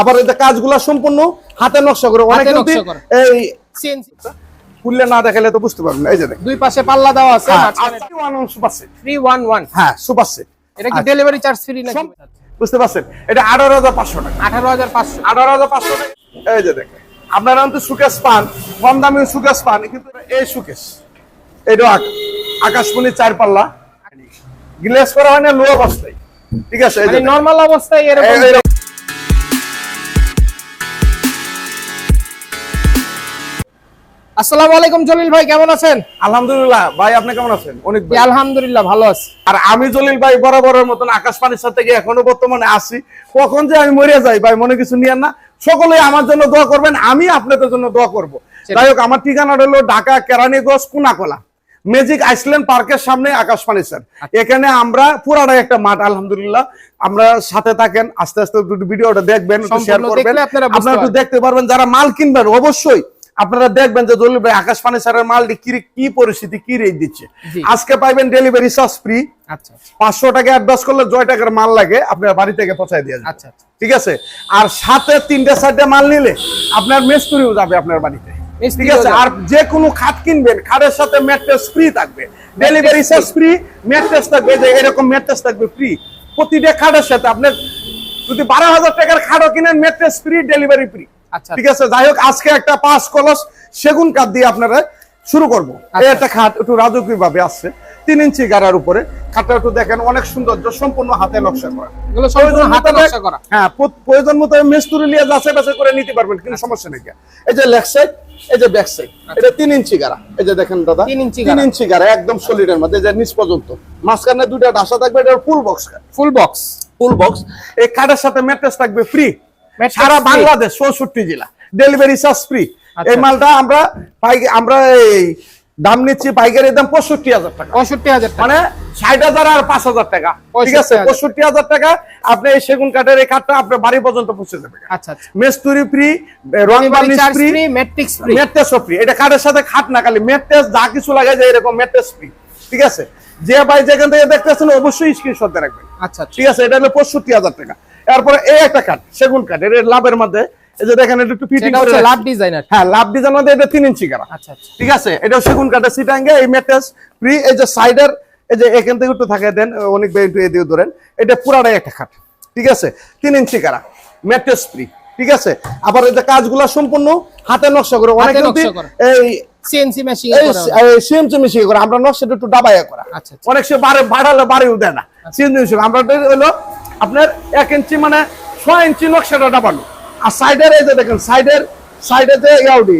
আবার কাজগুলা সম্পূর্ণ হাতে নকশা করে অনেকে হাতে যদি নকশা করে। এই খুললে না দেখালে তো বুঝতে পারবেন এই যে দুই পাশে পাল্লা দেওয়া আছে হ্যাঁ, হ্যাঁ সুপার সেট এটা কি। ডেলিভারি চার্জ ফ্রি নাকি? বুঝতে পারছেন? এটা আঠারো হাজার পাঁচশো টাকা। আঠারো হাজার পাঁচশো। আঠারো হাজার পাঁচশো টাকা। এই যে দেখেন। আপনারা কিন্তু সুকেশ পান কম দামি সুকেশ পান কিন্তু এই সুকেশ। এটা আকাশমণি চার পাল্লা গ্লেস করা হয় না লো অবস্থায় ঠিক আছে এই যে মানে নর্মাল অবস্থায় এরকম আসসালামু আলাইকুম জলিল ভাই কেমন আছেন? আলহামদুলিল্লাহ ভাই আপনি কেমন আছেন? অনেক আলহামদুলিল্লাহ ভালো আছি। আর আমি জলিল ভাই বরাবরের মতন আকাশ পানির সাথে গিয়ে এখনও বর্তমানে আসি। কখন যে আমি মরে যাই ভাই মনে কিছু নিয়েন না। সকলে আমার জন্য দোয়া করবেন আমি আপনাদের জন্য দোয়া করব। যাই হোক আমার ঠিকানা হলো ঢাকা কেরানীগঞ্জ কুনাকলা। ম্যাজিক আইসল্যান্ড পার্কের সামনে আকাশ পানি স্যার এখানে আমরা পুরাটাই একটা মাঠ আলহামদুলিল্লাহ। আমরা সাথে থাকেন আস্তে আস্তে ভিডিওটা দেখবেন শেয়ার করবেন। আপনারা একটু দেখতে পারবেন যারা মাল কিনবেন অবশ্যই আপনারা দেখবেন যে জলিল ভাই আকাশ পানি স্যারের মাল কি কি পরিস্থিতি কি রেট দিচ্ছে? আজকে পাইবেন ডেলিভারি চার্জ ফ্রি আচ্ছা পাঁচশো টাকা অ্যাডভান্স করলে জয় টাকার মাল লাগে আপনার বাড়ি থেকে পৌঁছায় দিয়ে আচ্ছা আচ্ছা। ঠিক আছে? আর সাথে তিনটে চারটে মাল নিলে আপনার মেস্তুরিও যাবে আপনার বাড়িতে। ঠিক আছে? আর যে কোনো খাট কিনবেন খাটের সাথে ম্যাট্রেস ফ্রি থাকবে। ডেলিভারি চার্জ ফ্রি ম্যাট্রেস থাকবে যে এরকম ম্যাট্রেস থাকবে ফ্রি প্রতিটা খাটের সাথে আপনার যদি বারো হাজার টাকার খাটও কিনেন ম্যাট্রেস ফ্রি ডেলিভারি ফ্রি ঠিক আছে যাই হোক আজকে একটা পাঁচ কলস সেগুন কাঠ দিয়ে আপনারা শুরু করব। আচ্ছা। একটা খাট একটু রাজকীয় ভাবে আসছে তিন ইঞ্চি গাড়ার উপরে। খাটটা একটু দেখেন অনেক সৌন্দর্য সম্পূর্ণ হাতে নকশা করা। এগুলো হাতে নকশা করা। হ্যাঁ প্রয়োজন মতো মেস্তুরি নিয়ে যাচাই বাছাই করে নিতে পারবেন কিন্তু সমস্যা নেই। এই যে লেগ সাইড এই যে ব্যাক সাইড এটা তিন ইঞ্চি গাড়া। এই যে দেখেন দাদা তিন ইঞ্চি তিন ইঞ্চি গাড়া একদম সলিডের মধ্যে যে নিচ পর্যন্ত। মাঝখানে দুইটা ডাসা থাকবে এটা full box. Full box. Full box. এই কার্ডের সাথে ম্যাট্রেস থাকবে ফ্রি সারা বাংলাদেশ চৌষট্টি জেলা। ডেলিভারি চার্জ ফ্রি আচ্ছা। এই মালটা আমরা আমরা এই দাম নিচ্ছি পাইকারি দাম পঁয়ষট্টি হাজার টাকা। পঁয়ষট্টি হাজার মানে ষাট হাজার আর পাঁচ হাজার টাকা। ঠিক আছে? পঁয়ষট্টি হাজার। টাকা আপনি এই সেগুন কাঠের এই কাঠটা আপনার বাড়ি পর্যন্ত পৌঁছে যাবে আচ্ছা আচ্ছা। মেস্তুরি ফ্রি রং varnish charge free matrix free ম্যাট্রেসও free এটা কাঠের সাথে খাট না খালি ম্যাট্রেস যা কিছু লাগে যায় এরকম ম্যাট্রেস ফ্রি ঠিক আছে? যে ভাই যেখান থেকে দেখতেছেন অবশ্যই স্ক্রিনশট রাখবেন। আচ্ছা আচ্ছা। ঠিক আছে? এটা হলো পঁয়ষট্টি হাজার টাকা। এরপরে এই একটা কাঠ সেগুন কাঠ এর লাভের মধ্যে এই যে দেখেন এটা একটু ফিটিং করে লাভ। ডিজাইনার হ্যাঁ লাভ ডিজাইন মধ্যে এটা তিন ইঞ্চি কারা আচ্ছা আচ্ছা। ঠিক আছে? এটা সেগুন কাঠের সিটাঙ্গে এই ম্যাট্রেস ফ্রি এই যে সাইডের এই যে এখান থেকে একটু থাকে দেন অনেক ধরেন। এটা পুরাটাই একটা খাট ঠিক আছে? তিন ইঞ্চি কারা ম্যাট্রেস ফ্রি ঠিক আছে? আবার এই যে কাজগুলা সম্পূর্ণ হাতে নকশা করে অনেক এই সিএনসি মেশিং এই সিএমসি মিশিয়ে করে আমরা নকশাটা একটু ডাবাইয়া করা। আচ্ছা আচ্ছা। অনেক সে বাড়ে বাড়ালে বাড়িও দেয় না। সিএনজি হিসেবে আমরা হলো আপনার এক ইঞ্চি মানে ছয় ইঞ্চি নকশাটা ডাবানো। আর সাইডের এই যে দেখেন সাইডের সাইডে যে ইয়াউডি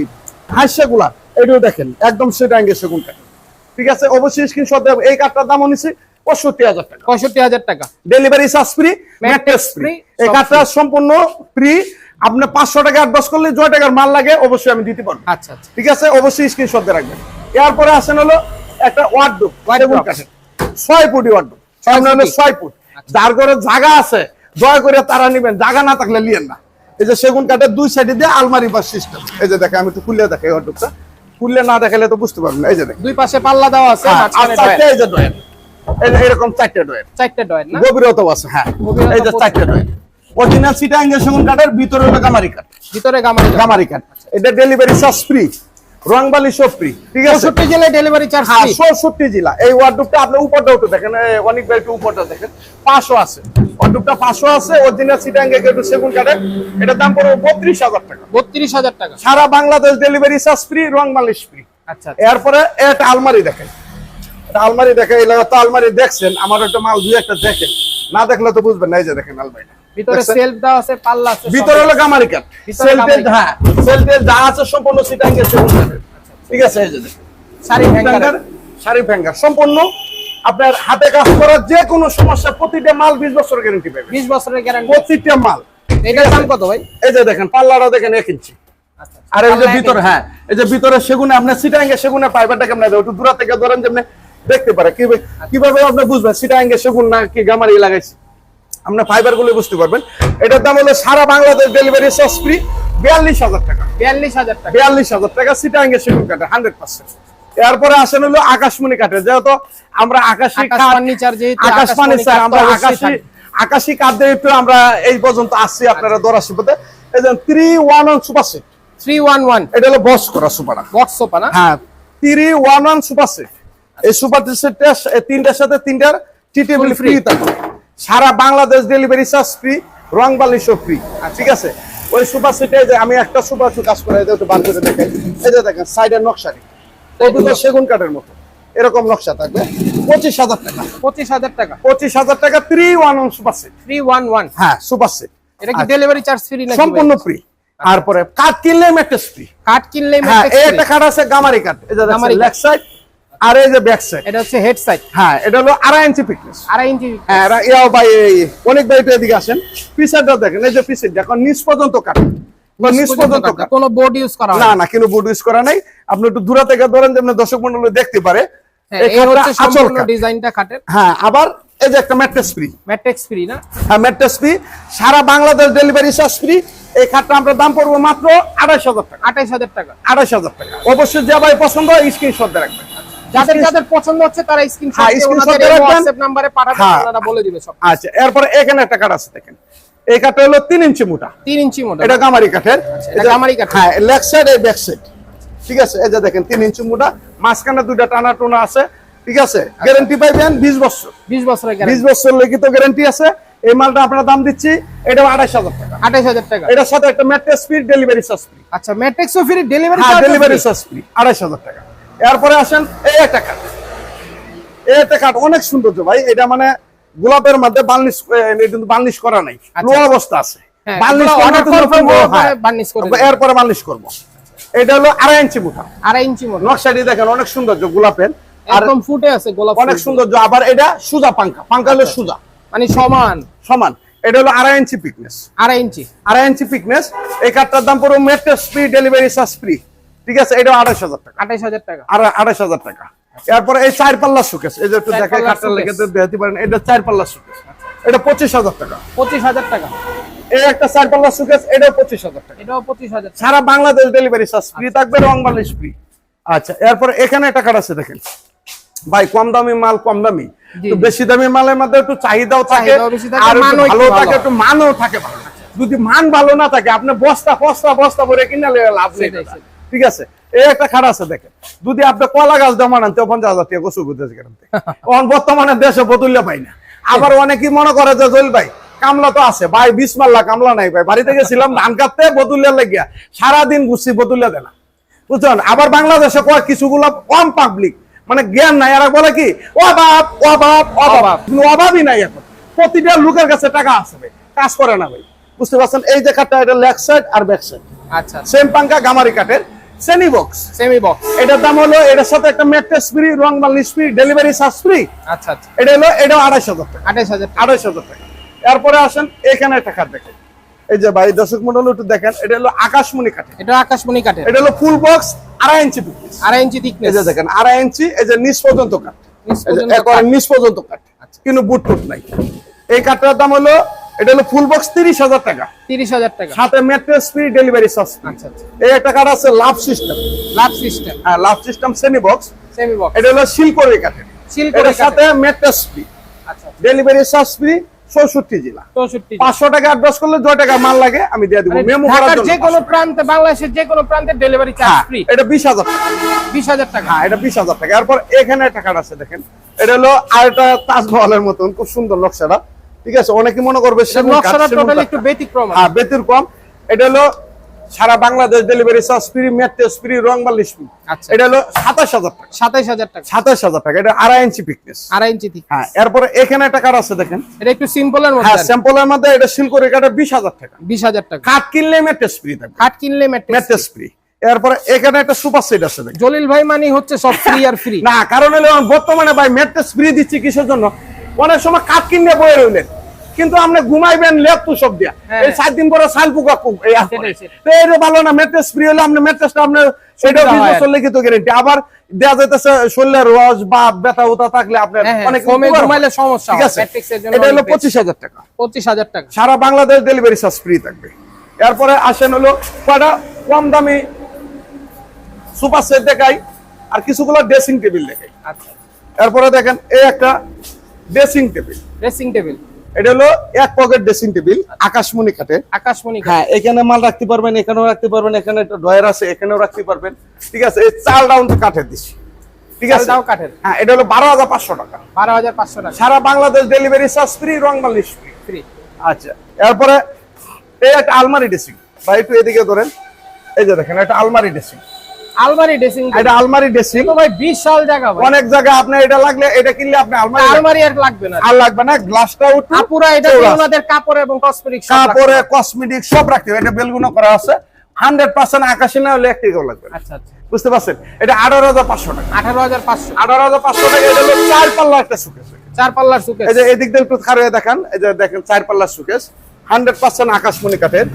হাস্যগুলা এটাও দেখেন একদম সেটা আঙ্গে সেগুনটা ঠিক আছে? অবশ্যই স্ক্রিনশট দেব। এই কাঠটার দাম নিছি পঁয়ষট্টি হাজার টাকা। পঁয়ষট্টি হাজার টাকা। Delivery charge free mattress free এই কাঠটা সম্পূর্ণ ফ্রি আপনি পাঁচশো টাকা অ্যাডভান্স করলে জয় টাকার মাল লাগে অবশ্যই আমি দিতে পারব। আচ্ছা আচ্ছা। ঠিক আছে? অবশ্যই স্ক্রিনশট দিয়ে রাখবেন। এরপরে আসেন হলো একটা ওয়ার্ডরোব। ছয় ফুটি ওয়ার্ডরোব ছয় ফুট। যার ঘরে জায়গা আছে দয়া করে তারা নিবেন। জায়গা না থাকলে লিয়েন না। এই যে সেগুন কাঠের দুই সাইডে দিয়ে আলমারি বা সিস্টেম। এই যে দেখে আমি একটু খুললে দেখাই ওয়ার্ডরোবটা খুললে না দেখালে তো বুঝতে পারবেন না। এই যে দেখেন। দুই পাশে পাল্লা দেওয়া আছে হ্যাঁ, আর চারটে এই যে ডয়ের এই যে এরকম চারটে ডয়ের চারটে ডয়ার না? গভীরতাও আছে হ্যাঁ। এই যে। চারটে ডয়ের অরিজিনাল সিটা সেগুন কাঠের ভিতরে গামারি কাঠ। ভিতরে গামারি গামারি কাঠ। এটা ডেলিভারি চার্জ ফ্রি রংবালি সব ফ্রি ঠিক আছে? ডেলিভারি চার্জ ফ্রি জেলা এই ওয়ার্ডরোবটা আপনি উপরটা উঠে দেখেন অনেক ভাই একটু উপরটা দেখেন পাঁচশো আছে। ওয়ার্ডরোবটা পাঁচশো আছে অরিজিনাল সিটাঙ্গে একটু সেগুন কাঠের এটার দাম পড়বে বত্রিশ হাজার টাকা। বত্রিশ হাজার টাকা। সারা Bangladesh delivery charge free free আচ্ছা এরপরে একটা আলমারি দেখেন। আলমারি দেখেন এই তো আলমারি দেখছেন আমার একটা মাল দুই একটা দেখেন। না দেখলে তো বুঝবেন না এই যে দেখেন আলমারিটা। ভিতরে সেলফ দেওয়া আছে পাল্লা আছে ভিতরে হলো গামারি গামারি হ্যাঁ সেলটেল যা আছে সম্পূর্ণ সিটাঙ্গে ঠিক আছে এই যে দেখেন। ফ্যাঙ্গার শাড়ি ফ্যাঙ্গার সম্পূর্ণ আপনার হাতে কাজ করার যে কোনো সমস্যা প্রতিটা মাল বিশ বছর গ্যারান্টি পাবেন। বিশ বছরের গ্যারান্টি প্রতিটা মাল। এটার দাম কত ভাই? এই যে দেখেন পাল্লাটা দেখেন এক ইঞ্চি আচ্ছা আর এই যে ভিতরে হ্যাঁ এই যে ভিতরে সেগুনে আপনার সিটাঙ্গে সেগুনে কেমন দেবে একটু দূরা থেকে ধরেন যেমনি দেখতে পারে। কীভাবে কীভাবে আপনি বুঝবেন সিটাঙ্গে সেগুন না কি গামারি লাগাইছি? আপনার ফাইবারগুলো বুঝতে পারবেন। এটার দাম হলো সারা বাংলাদেশ ডেলিভারি চার্জ ফ্রি বিয়াল্লিশ হাজার টাকা। বিয়াল্লিশ হাজার টাকা। বিয়াল্লিশ হাজার টাকা সিটাঙ্গে সেগুন কাঠে হান্ড্রেড পার্সেন্ট এরপরে আসেন হলো আকাশমণি কাঠে যেহেতু আমরা আকাশি কাঠ ফার্নিচার যেহেতু আকাশ স্যার আমরা আকাশি। আকাশি কার্ডে একটু আমরা এই পর্যন্ত আসছি আপনারা দরাশি পথে এই যে three one one super set three one one এটা হলো বস করা সুপার বক্স সোফা না? হ্যাঁ three one one super set এই সুপার সেটটা তিনটার সাথে তিনটার টি টেবিল ফ্রি। থাকবে সারা বাংলাদেশ ডেলিভারি চার্জ ফ্রি রং বালিশও ফ্রি। ঠিক আছে? ওই সুপার সেটে যে আমি একটা সুপার কাজ করে একটু বার করে দেখাই। এই যে দেখেন সাইডের দুটো সেগুন কাঠের মতো। এরকম নকশা থাকবে। পঁচিশ হাজার টাকা। পঁচিশ হাজার টাকা। পঁচিশ হাজার টাকা three one one super set three one one হ্যাঁ সুপার সেট এটা কি ডেলিভারি চার্জ ফ্রি নাকি সম্পূর্ণ ফ্রি তারপরে কাঠ কিনলে ম্যাট্রেস ফ্রি কাট কিনলে হ্যাঁ একটা কাঠ আছে গামারি কাঠ। এই যে কাঠ। লেগ সাইড আর এই যে ব্যাক সাইড এটা হচ্ছে হেড সাইড হ্যাঁ এটা হলো আড়াই ইঞ্চি ফিটনেস আড়াই ইঞ্চি হ্যাঁ ইয়াও ভাই অনেক ভাই একটু এদিকে আসেন। পিসারটা দেখেন এই যে পিসের নিচ পর্যন্ত কাট। নিচ পর্যন্ত কোনো বোর্ড ইউজ করা না না। না কিন্তু ইউজ করা নাই। আপনি একটু দূরা থেকে ধরেন যেমন দর্শক মন্ডল দেখতে পারে। হ্যাঁ, এই এই খাটটা হচ্ছে আঁচল সম্পূর্ণ কাঠ। ডিজাইনটা খাটের। আবার এই যে একটা ম্যাট্রেস ফ্রি ম্যাট্রিক্স ফ্রি না? হ্যাঁ ম্যাট্রেস ফ্রি সারা বাংলাদেশ ডেলিভারি চার্জ ফ্রি এই খাটটা আমরা দাম পড়ব মাত্র আড়াইশ হাজার টাকা। হাজার টাকা। আড়াইশ হাজার টাকা। অবশ্যই যে ভাই পছন্দ হয় স্ক্রিনশট রাখবেন। যাদের যাদের পছন্দ হচ্ছে তারা স্ক্রিনশট হ্যাঁ, দিয়ে ওনাদের দিয়ে নম্বরে পাঠাবেন হ্যাঁ। বলে দিবে সব আচ্ছা এরপরে এখানে একটা কাঠ আছে দেখেন। এই কাঠটা হলো তিন ইঞ্চি মোটা। তিন ইঞ্চি মডেল এটা গামারি কাঠের। আচ্ছা, এটা গামারি কাঠের। হ্যাঁ লেগ সাইড এই ব্যাক সাইড। ঠিক আছে এই যে দেখেন তিন ইঞ্চি মোটা। মাঝখানে দুইটা টানা টোনা আছে। ঠিক আছে আচ্ছা। গ্যারান্টি পাইবেন বিশ বছর। বছরের লিখিত গ্যারান্টি আছে। এই মালটা আপনার দাম দিচ্ছি এটা আড়াইশ হাজার টাকা। আঠাইশ হাজার টাকা। এটার সাথে একটা mattress free delivery charge free আচ্ছা free delivery charge delivery charge free আড়াইশ হাজার টাকা। এরপরে আসেন এই একটা কাঠ। এই একটা কাঠ অনেক সুন্দর তো ভাই। এটা মানে গোলাপের মধ্যে বার্নিশ কিন্তু বার্নিশ করা নাই। লো অবস্থা আছে। হ্যাঁ, হ্যাঁ, পরে এরপরে বার্নিশ করব। এটা হলো আড়াই ইঞ্চি মোটা। আড়াই ইঞ্চি মডেল নকশাটি দেখেন অনেক সৌন্দর্য গোলাপের। একদম ফুটে আছে গোলাপ অনেক। সৌন্দর্য। আবার এটা সুজা পাঙ্কা পাঙ্কা হলো সুজা। মানে সমান। সমান। এটা হলো আড়াই ইঞ্চি পিকনেস আড়াই ইঞ্চি। আড়াই ইঞ্চি পিকনেস এই কাঠটার দাম পড়বে mattress free delivery charge free ঠিক আছে এটা আড়াইশ হাজার টাকা। আঠাইশ হাজার টাকা। আর হাজার টাকা। এরপরে এই চার পাল্লা সুকেস এই যে একটু দেখে পাল্লার লেগে। দেখতে পারেন এটা চার পাল্লা সুকেস এটা পঁচিশ হাজার টাকা। পঁচিশ হাজার টাকা। এই একটা চার পাল্লা সুকেস এটাও পঁচিশ হাজার টাকা। এটাও পঁচিশ হাজার সারা বাংলাদেশ ডেলিভারি চার্জ ফ্রি থাকবে রং বালিশ ফ্রি আচ্ছা এরপরে এখানে একটা কার্ড আছে দেখেন। ভাই কম দামি মাল কম দামি। তো বেশি দামি মালের মধ্যে একটু চাহিদাও থাকে আর একটু মানও ভালো থাকে একটু মানও থাকে ভালো। যদি মান ভালো না থাকে আপনি বস্তা বস্তা বস্তা ভরে কিনে লাভ নেই। ঠিক আছে? এই একটা খাট আছে দেখেন। যদি আপনি কলা গাছ দেওয়া মানান তো পঞ্চাশ হাজার টাকা গোসু কেরামতে এখন বর্তমানে দেশে বদুল্য পাই না। আবার অনেকেই মনে করে যে জল ভাই কামলা তো আছে। ভাই বিশ মাল্লা কামলা নাই ভাই। বাড়িতে গেছিলাম ধান কাটতে বদুল্যা লেগিয়া। সারাদিন ঘুরছি বদুল্যা দেনা বুঝছেন? আবার বাংলাদেশে কয় কিছুগুলো কম পাবলিক মানে জ্ঞান নাই। এরা বলে কি অভাব অভাব অভাব। অভাব। অভাবই নাই এখন। প্রতিটা লোকের কাছে টাকা আছে ভাই। কাজ করে না ভাই। বুঝতে পারছেন? এই যে কাঠটা এটা লেগ সাইড আর ব্যাক সাইড আচ্ছা। সেম পাঙ্কা গামারি কাঠের। সেমি বক্স সেমি বক্স এটার দাম হলো এটার সাথে একটা ম্যাট্রেস ফ্রি রং বালিশ ফ্রি ডেলিভারি চার্জ ফ্রি আচ্ছা আচ্ছা। এটা হলো এটাও আড়াইশ হাজার টাকা। আঠাইশ হাজার আড়াইশ হাজার টাকা। এরপরে আসেন এখানে একটা কাঠ দেখেন। এই যে ভাই দর্শক মন্ডল একটু দেখেন এটা হলো আকাশমণি কাঠের এটা আকাশমণি কাঠের এটা হলো ফুল বক্স আড়াই ইঞ্চি আড়াই ইঞ্চি এই thickness যে দেখেন আড়াই ইঞ্চি এই যে পর্যন্ত কাঠ এই একবারে কাঠ। নিচ পর্যন্ত কাঠ আচ্ছা। কিন্তু বুট টুট নাই। এই কাঠটার দাম হলো এটা হলো ফুল বক্স তিরিশ হাজার টাকা। তিরিশ হাজার টাকা। সাথে ম্যাট্রেস ফ্রি ডেলিভারি চার্জ আচ্ছা আচ্ছা। এই একটা কাঠ আছে লাভ সিস্টেম লাভ সিস্টেম হ্যাঁ love system semi box semi box এটা হলো শিলকড়ি কাঠের। সাথে ম্যাট্রেস ফ্রি আচ্ছা ডেলিভারি চার্জ ফ্রি চৌষট্টি জেলা। পাঁচশো টাকা অ্যাডভান্স করলে জয় টাকা মাল লাগে আমি দিয়ে দিব মানে মেমো করার জন্য যে কোনো প্রান্তে বাংলাদেশের যে কোনো প্রান্তে ডেলিভারি চার্জ ফ্রি এটা বিশ হাজার টাকা। বিশ হাজার টাকা। হ্যাঁ এটা বিশ হাজার টাকা। এরপর এখানে একটা কার্ড আছে দেখেন। এটা হলো আর একটা তাজমহলের মতন খুব সুন্দর নকশাটা। ঠিক আছে অনেকে মনে করবে কাঠ, কাঠ। একটু ব্যতিক্রম হ্যাঁ ব্যতিক্রম। এটা হলো সারা Bangladesh delivery charge free mattress free রং বালিশ ফ্রি আচ্ছা। এটা হলো সাতাশ হাজার টাকা। সাতাইশ হাজার টাকা। সাতাশ হাজার টাকা। এটা আড়াই ইঞ্চি পিকনেস আড়াই ইঞ্চি thick। হ্যাঁ এরপরে এখানে একটা কার্ড আছে দেখেন। এটা একটু সিম্পলের মধ্যে হ্যাঁ আছে। স্যাম্পলের মধ্যে এটা সিলকরি কাঠের বিশ হাজার টাকা। বিশ হাজার টাকা। কাঠ কিনলে ম্যাট্রেস ফ্রি থাকবে। কাঠ কিনলে ম্যাট্রেস ম্যাট্রেস ফ্রি এরপরে এখানে একটা সুপার সেট আছে দেখেন। জলিল ভাই মানে হচ্ছে সব ফ্রি আর ফ্রি না কারণ হলো বর্তমানে ভাই ম্যাট্রেস ফ্রি দিচ্ছি কিসের জন্য? অনেক সময় কাঠ কিনলে বয়ে রইলেন। কিন্তু আপনি ঘুমাইবেন লেপ তো সব দিয়া। হ্যাঁ। এই সাত দিন পরে সাল পুকা। তো এটা ভালো না ম্যাট্রেস ফ্রি হলে আপনি ম্যাট্রেসটা আপনি সেটা বিশ বছর লিখিত গ্যারেন্টি আবার যাইতেছে শরীরের রস বা ব্যথা উতা থাকলে আপনার হ্যাঁ, হ্যাঁ, অনেক। ঘুমাইলে সমস্যা ঠিক আছে? এটা হলো পঁচিশ হাজার টাকা। পঁচিশ হাজার টাকা। সারা বাংলাদেশ ডেলিভারি চার্জ ফ্রি থাকবে। এরপরে আসেন হলো কয়টা? কম দামি সুপার সেট দেখাই আর কিছুগুলো ড্রেসিং টেবিল দেখাই। আচ্ছা। এরপরে দেখেন এই একটা ড্রেসিং টেবিল ড্রেসিং টেবিল এটা হলো এক পকেট ড্রেসিং টেবিল আকাশমণি কাঠের আকাশমণি। হ্যাঁ এখানে মাল রাখতে পারবেন এখানেও রাখতে পারবেন এখানে একটা ড্রয়ার আছে এখানেও রাখতে পারবেন। ঠিক আছে এই চাল রাউন্ড কাঠের দিছি ঠিক আছে? কাঠের। হ্যাঁ এটা হলো বারো হাজার পাঁচশো টাকা। বারো হাজার পাঁচশো টাকা। সারা বাংলাদেশ ডেলিভারি চার্জ ফ্রি রং ফ্রি ফ্রি আচ্ছা এরপরে এই একটা আলমারি ড্রেসিং বা একটু এদিকে ধরেন। এই যে দেখেন একটা আলমারি ড্রেসিং আলমারি ড্রেসিং এটা আলমারি ড্রেসিং। তো ভাই বিশাল জায়গা ভাই। অনেক আপনার এটা লাগলে এটা কিনলে আপনি আলমারি আলমারি আর লাগবে না। আর লাগবে না গ্লাসটা আপুরা এটা চৌড়া। ওনাদের কাপড় এবং কসমেটিক কাপড়ে কসমেটিক সব রাখতে এটা বেলগুনো করা আছে। আকাশি না হলে লাগবে আচ্ছা আচ্ছা। বুঝতে পারছেন? এটা টাকা। টাকা এটা হলো চার পাল্লা একটা সুকেস চার পাল্লার সুকে এই যে এদিক দিয়ে একটু খারে দেখান এই যে দেখেন চার পাল্লার সুকেস হান্ড্রেড পার্সেন্ট আকাশমণি কাঠের।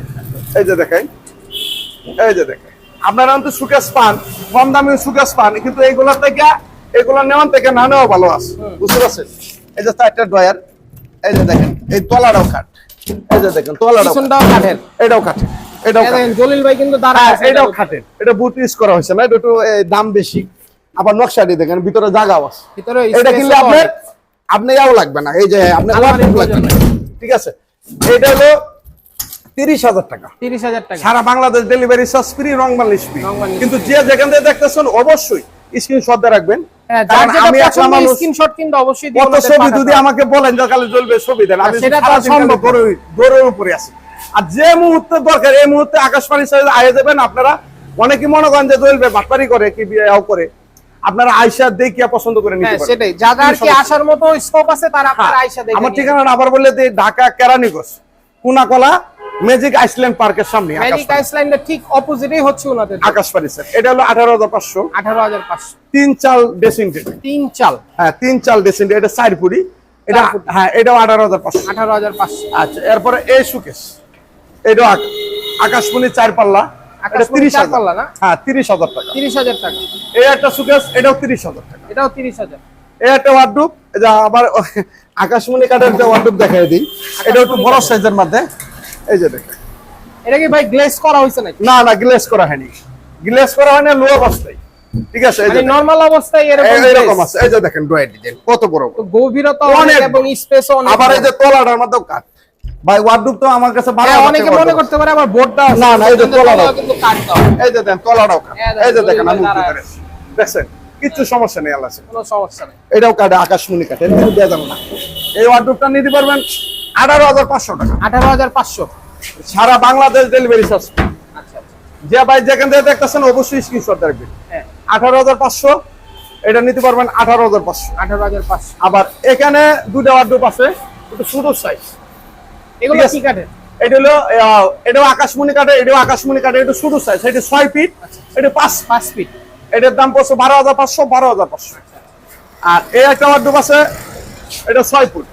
এই যে দেখেন এই যে দেখেন। আপনারা তো সুকেশ পান কম দামি সুকেশ পান কিন্তু এইগুলা থেকে এগুলা নেওয়ার থেকে না নেওয়া ভালো আছে। বুঝতে পারছেন? এই যে চারটা ড্রয়ার এই যে দেখেন এই তলাটাও কাঠ। এই যে দেখেন তলাটাও কাঠ। কাঠের। এটাও কাঠের এটাও কাঠের জলিল ভাই কিন্তু হ্যাঁ এটাও এটার এটা বুট ইউজ করা হয়েছে না? এটা একটু দাম বেশি। আবার নকশাটি দেখেন ভিতরে জায়গাও আছে। ভিতরে এটা কিনলে আপনার আপনি ইয়াও লাগবে না। এই যে আপনার ঠিক আছে? এটা হলো তিরিশ হাজার টাকা। তিরিশ হাজার টাকা। সারা বাংলাদেশ ডেলিভারি চার্জ ফ্রি রং বালিশ ফ্রি কিন্তু যে যেখান থেকে দেখতেছেন অবশ্যই স্ক্রিনশট দিয়ে রাখবেন। হ্যাঁ, যার কারণ যেটা আমি একটা মানুষ স্ক্রিনশট কিন্তু অবশ্যই দিয়ে কত ছবি যদি আমাকে বলেন যে কালে ছবি দেন আমি সেটা আর সম্ভব। খালি উপরে আছি। আর যে মুহূর্তে দরকার এই মুহূর্তে আকাশবাণী সাথে আয়ে যাবেন আপনারা অনেকে মনে করেন যে জ্বলবে বাটপারি করে কি বিয়েও করে। আপনারা আয়সা দেখিয়া পছন্দ করে নিতে হ্যাঁ পারেন। সেটাই। যাদের কি আসার মতো স্কোপ আছে তারা আপনারা হ্যাঁ, দেখে আমার ঠিকানা আবার বললে ঢাকা কেরানীগঞ্জ। কুনাকলা ম্যাজিক আইসল্যান্ড পার্কের সামনে ম্যাজিক আইসল্যান্ডের ঠিক অপোজিটেই হচ্ছে ওনাদের আকাশবাণী স্যার এটা হলো আঠারো হাজার পাঁচশো। আঠারো হাজার পাঁচশো। তিন চাল ড্রেসিং তিন চাল। হ্যাঁ তিন চাল ড্রেসিং এটা ফুটি এটা হ্যাঁ এটাও আঠারো হাজার পাঁচশো। আঠারো হাজার পাঁচশো। আচ্ছা এরপরে এই সুকেশ এটাও আক- আকাশমণি চার পাল্লা এটা আকাশমণি চার পাল্লা না? হ্যাঁ তিরিশ হাজার টাকা। তিরিশ হাজার টাকা। এই একটা সুকেশ এটাও তিরিশ হাজার টাকা। এটাও তিরিশ হাজার। এই একটা ওয়ার্ডরোব যা আবার আকাশমণি কাঠের যে ওয়ার্ডরোব দেখাই দিই এটা একটু বড় সাইজের মধ্যে। এই যে দেখেন। এটা কি ভাই গ্লেস করা হয়েছে নাকি? না না গ্লেস করা হয়নি। গ্লেস করা হয়নি লো অবস্থায়। ঠিক আছে এই যে মানে নর্মাল অবস্থায় এরকম এরকম আছে। এই যে দেখেন ড্রয়ার ডিজাইন কত বড়। তো গভীরতা অনেক এবং স্পেস অনেক আবার এই যে তলাটার মধ্যেও কাঠ। ভাই ওয়ার্ডরোব তো আমার কাছে বারো হ্যাঁ, অনেকে মনে করতে পারে আবার বোর্ডটা না, না, এই যে তলাটাও। কিন্তু কাট দাও এই যে দেন তলাটাও কাঠ। হ্যাঁ, এই যে দেখেন, দেখেন আমি যে উঠতে দাঁড়ায়। পেরেছি। দেখছেন? কিচ্ছু সমস্যা নেই আল্লাহ কোনো সমস্যা নেই। এটাও কাঠে আকাশমণি কাঠের। কিন্তু দেওয়া যাবে না এই ওয়ার্ডরোবটা নিতে পারবেন আঠারো হাজার পাঁচশো টাকা। আঠারো হাজার পাঁচশো। সারা বাংলাদেশ ডেলিভারি চার্জ আচ্ছা আচ্ছা। যে ভাই যেখান থেকে দেখতেছেন অবশ্যই স্ক্রিনশট রাখবেন হ্যাঁ। আঠারো হাজার পাঁচশো এটা নিতে পারবেন আঠারো হাজার পাঁচশো। আঠারো হাজার পাঁচশো। আবার এখানে দুটা ওয়ার্ডরোব আছে একটু ছোট সাইজ এগুলো কি কাঠের? এটা হলো এটাও আকাশমণি কাঠে এটাও আকাশমণি কাঠে এটা ছোট সাইজ এটা ছয় ফিট এটা পাঁচ পাঁচ ফিট এটার দাম পড়ছে বারো হাজার পাঁচশো বারো হাজার পাঁচশো। আর এই একটা ওয়ার্ডরোব আছে এটা ছয় ফুট।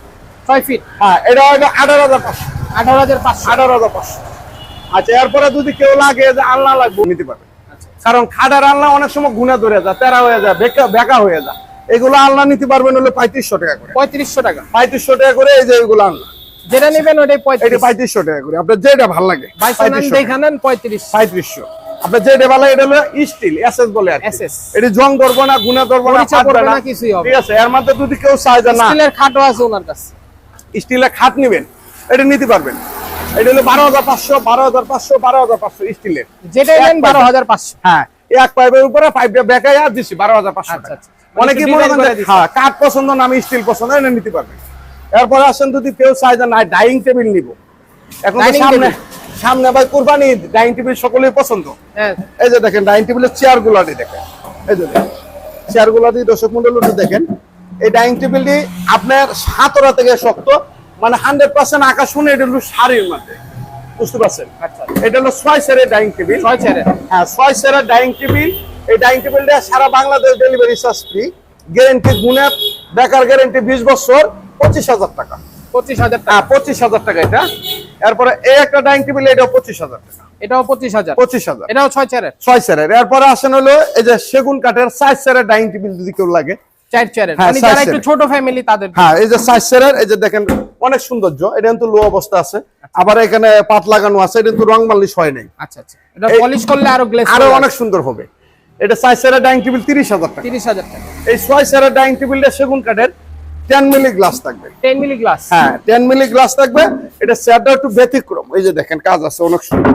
ছয় ফিট। হ্যাঁ এটা হলো আঠারো হাজার পাঁচশো। আঠারো হাজার পাঁচশো। আঠারো হাজার পাঁচশো। আচ্ছা এরপরে যদি কেউ লাগে যে আল্লাহ লাগবে নিতে পারবে। আচ্ছা। কারণ খাটার আল্লাহ অনেক সময় গুণা ধরে যায় তেরা হয়ে যায় বেকা বেকা হয়ে যায়। এগুলো আল্লাহ নিতে পারবেন হলো পঁয়ত্রিশশো টাকা করে। পঁয়ত্রিশশো টাকা। পঁয়ত্রিশশো টাকা করে এই যে এগুলো আল্লাহ যেটা নেবেন ওটাই পঁয়ত্রিশ। পঁয়ত্রিশশো টাকা করে। আপনার যেটা ভালো লাগে পঁয়ত্রিশশো। আপনার ভালো এটা হলো স্টিল এসএস বলে আর এটি জং ধরবো না গুণা ধরবো না পরিচয় না না, কিছুই হবে। ঠিক আছে এর মধ্যে যদি কেউ চায় না স্টিলের খাটও আছে ওনার কাছে। স্টিলের খাট নিবেন এটা নিতে পারবেন। এটা হলো বারো হাজার পাঁচশো বারো হাজার পাঁচশো বারো হাজার পাঁচশো স্টিলের। যেটা নেন বারো হাজার পাঁচশো। হ্যাঁ এক পাইপের উপরে পাইপটা আর দিছি বারো হাজার পাঁচশো আচ্ছা। আচ্ছা। মানে অনেকেই মনে করেন যে। হ্যাঁ কাঠ পছন্দ না আমি স্টিল পছন্দ এটা নিতে পারবেন। এরপরে আসেন যদি কেউ চায় যে না ডাইনিং টেবিল নিব। এখন সামনে। সামনে ভাই কোরবানি ডাইনিং টেবিল সকলেই পছন্দ। হ্যাঁ। এই যে দেখেন ডাইনিং টেবিলের চেয়ারগুলা দেখেন। এই যে চেয়ারগুলা দিয়ে দর্শক মন্ডল দেখেন। এই ডাইনিং টেবিলটি আপনার সাতরা থেকে শক্ত মানে হান্ড্রেড পার্সেন্ট আকাশ শুনে এটা হলো শাড়ির মধ্যে। বুঝতে পারছেন? আচ্ছা। এটা হলো ছয় সেরের ডাইনিং টেবিল। ছয় চেয়ারের হ্যাঁ ছয় সেরের ডাইনিং টেবিল। এই ডাইনিং টেবিলটা সারা Bangladesh delivery charge free. Guarantee গুণে বেকার গ্যারেন্টি বিশ বছর পঁচিশ হাজার টাকা। পঁচিশ হাজার টাকা। হ্যাঁ পঁচিশ হাজার টাকা এটা। এরপরে এই একটা ডাইনিং টেবিল এটাও পঁচিশ হাজার টাকা। এটাও পঁচিশ হাজার। পঁচিশ হাজার। এটাও ছয় চেয়ারের। ছয় সেরের এরপরে আসেন হলো এই যে সেগুন কাঠের সাইজ সেরের ডাইনিং টেবিল যদি কেউ লাগে। চার চেয়ারের। হ্যাঁ, মানে যারা একটু ছোট ফ্যামিলি তাদের হ্যাঁ এই যে সাইজ সেরের এই যে দেখেন অনেক সৌন্দর্য। এটা কিন্তু লো অবস্থা আছে। আবার এখানে পাট লাগানো আছে। এটা কিন্তু রং মালিশ হয় নাই। আচ্ছা আচ্ছা। এটা পলিশ করলে আরও গ্লেস আরও অনেক সুন্দর হবে। এটা সাইজ সেরের ডাইনিং টেবিল তিরিশ হাজার টাকা। তিরিশ হাজার টাকা। এই ছয় সেরের ডাইনিং টেবিলটা সেগুন কাঠের। টেন মিলি গ্লাস থাকবে। টেন মিলি গ্লাস হ্যাঁ টেন মিলি গ্লাস থাকবে। এটা স্যারটা একটু ব্যতিক্রম। এই যে দেখেন কাজ আছে অনেক সুন্দর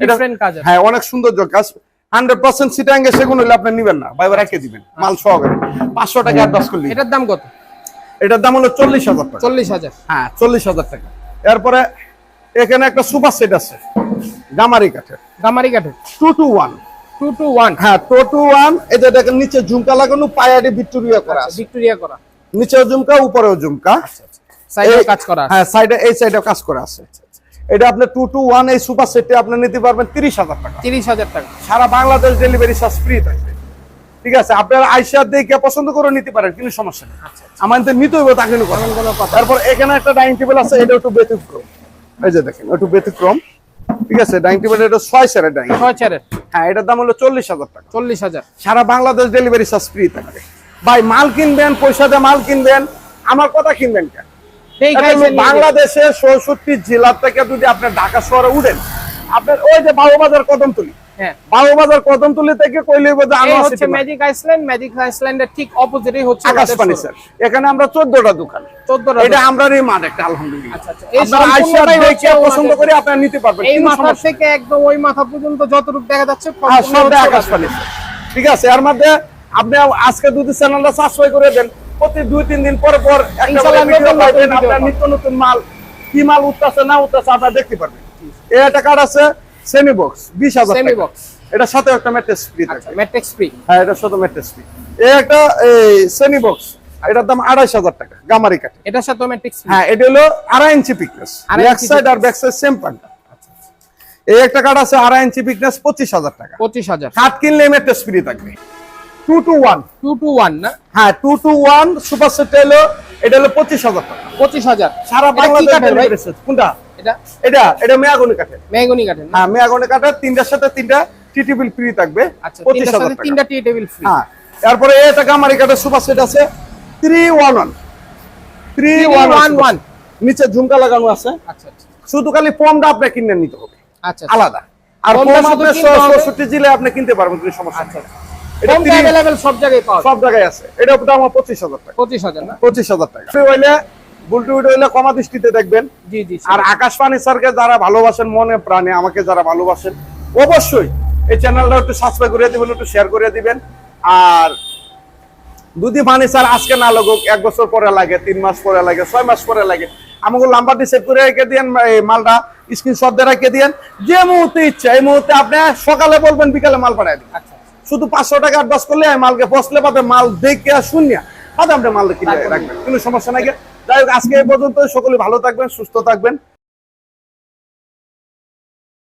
ডিফারেন্ট কাজ হ্যাঁ অনেক সৌন্দর্য কাজ। হান্ড্রেড পার্সেন্ট সিটাঙ্গে সেগুলো হলে আপনি নিবেন না। বাইবার রেখে দিবেন মাল সহকারে। পাঁচশো টাকা অ্যাডভান্স করলি। এটার দাম কত? এটার দাম হলো চল্লিশ হাজার টাকা। চল্লিশ হাজার। হ্যাঁ চল্লিশ হাজার টাকা। এরপরে এখানে একটা সুপার সেট আছে গামারি কাঠের। গামারি কাঠের। Two two one two two one হ্যাঁ টু টু ওয়ান এটা দেখেন নিচে ঝুমকা লাগানো পায়াডি ভিক্টোরিয়া করা আছে। ভিক্টোরিয়া করা। নিচেও ঝুমকা উপরেও ঝুমকা। সাইডে কাজ করা হ্যাঁ সাইডে এই কাজ করা আছে। এটা আপনি টু টু ওয়ান এই সুপার সেটে আপনি নিতে পারবেন তিরিশ হাজার টাকা। তিরিশ হাজার টাকা। সারা বাংলাদেশ ডেলিভারি চার্জ ফ্রি থাকবে। ঠিক আছে? আপনারা দেখে পছন্দ করে নিতে পারেন কোনো সমস্যা নেই। আমাদের নিতে হইব তা কিন্তু কথা। এমন কোনো কথা তারপর এখানে একটা ডাইনিং টেবিল আছে এটা একটু ব্যতিক্রম। এই যে দেখেন একটু ব্যতিক্রম। ঠিক আছে? ডাইনিং টেবিল এটা ছয় সেরের ডাইনিং ছয় চারের হ্যাঁ এটার দাম হলো চল্লিশ হাজার টাকা। চল্লিশ হাজার। সারা বাংলাদেশ ডেলিভারি চার্জ ফ্রি থাকবে। ভাই মাল কিনবেন পয়সা দিয়ে মাল কিনবেন আমার কথা কিনবেন কেন? এই একটা গাইছে হলো বাংলাদেশে চৌষট্টি থেকে যদি আপনি ঢাকা শহরে উঠেন আপনার ওই যে কদমতলি থেকে কইলে বোধ এই আনোয়ার হচ্ছে সিটি ম্যাজিক আইসল্যান্ড ম্যাজিক আইসল্যান্ডের ঠিক অপোজিটই হচ্ছে আকাশ স্যার। এখানে আমরা চোদ্দটা দোকান। চোদ্দটা এটা আমরারই মাঠ একটা আলহামদুলিল্লাহ। আচ্ছা, আচ্ছা। পছন্দ করে আপনারা নিতে পারবেন এই মাথা থেকে একদম ওই মাথা পর্যন্ত যতটুকু দেখা যাচ্ছে হ্যাঁ। ঠিক আছে এর মধ্যে আপনি আজকে যদি চ্যানেলটা সাবস্ক্রাইব করে দেন প্রতি দুই তিন দিন পর পর আপনার নিত্য নতুন মাল কি মাল উঠতেছে না উঠতেছে আপনারা দেখতে পারবেন। একটা কার্ড আছে সেমি বক্স বিশ হাজার box। এটার সাথে একটা ম্যাট্রেস ফ্রি আচ্ছা থাকবে ম্যাট্রিক্স ফ্রি হ্যাঁ এটার সাথে ম্যাট্রেস ফ্রি এই একটা এই সেমি বক্স এটার দাম আড়াইশ হাজার টাকা গামারি কাঠে এটার সাথে ম্যাট্রিক্স হ্যাঁ এটা হলো আড়াই ইঞ্চি পিকনেস ব্যাক সাইড আর। ব্যাক সাইড সেম এই একটা কার্ড আছে আড়াই ইঞ্চি পিকনেস পঁচিশ হাজার টাকা। পঁচিশ হাজার। কাঠ কিনলে ম্যাট্রেস ফ্রি থাকবে। Two two one two two one না? হ্যাঁ two two one super set হলো এটা হলো পঁচিশ হাজার টাকা। পঁচিশ হাজার। সারা এটা বাংলাদেশ। কোনটা? এটা? এটা এটা মেয়াগুনি কাঠের। মেহগনি কাঠের হ্যাঁ মেয়াগুনি কাঠের তিনটার সাথে তিনটা টিটিবিল ফ্রি থাকবে। আচ্ছা পঁচিশ হাজার তিনটা টি টেবিল ফ্রি হ্যাঁ তারপরে এটা গামারি কাঠের সুপার সেট আছে three one one three one one 311 নিচে ঝুমকা লাগানো আছে। আচ্ছা আচ্ছা। শুধু খালি ফর্মটা আপনি কিনে নিতে হবে। আচ্ছা আলাদা। আর ফর্ম আপনি কিনতে হবে? আপনি কিনতে পারবেন কোনো সমস্যা আচ্ছা। এটা ফর্মটা 30 সব জায়গায় পাওয়া সব জায়গায় আছে। এটা দাম আমার পঁচিশ হাজার টাকা। পঁচিশ হাজার না? পঁচিশ হাজার টাকা। ফ্রি হইলে বুলটু হইলে কমা দৃষ্টিতে দেখবেন। জি জি আর আকাশ ফার্নিচারকে যারা ভালোবাসেন মনে প্রাণে আমাকে যারা ভালোবাসেন অবশ্যই এই চ্যানেলটা একটু সাবস্ক্রাইব করে দিবেন একটু শেয়ার করে দিবেন। আর যদি ফার্নিচার আজকে না লাগুক এক বছর পরে লাগে তিন মাস পরে লাগে ছয় মাস পরে লাগে। আমাকে নাম্বারটি সেভ করে রেখে দিয়েন এই মালটা স্ক্রিনশট দিয়ে রেখে দিয়েন। যে মুহূর্তে ইচ্ছা এই মুহূর্তে আপনি সকালে বলবেন বিকালে মাল পাঠাই দিন। আচ্ছা। শুধু পাঁচশো টাকা অ্যাডভান্স করলে মালকে বসলে পাবে, মাল দেখে শুনিয়া। তাতে আমরা মাল কিনে রাখবেন, কোনো সমস্যা নাই যাই হোক, আজকে এই পর্যন্ত সকলে ভালো থাকবেন, সুস্থ থাকবেন।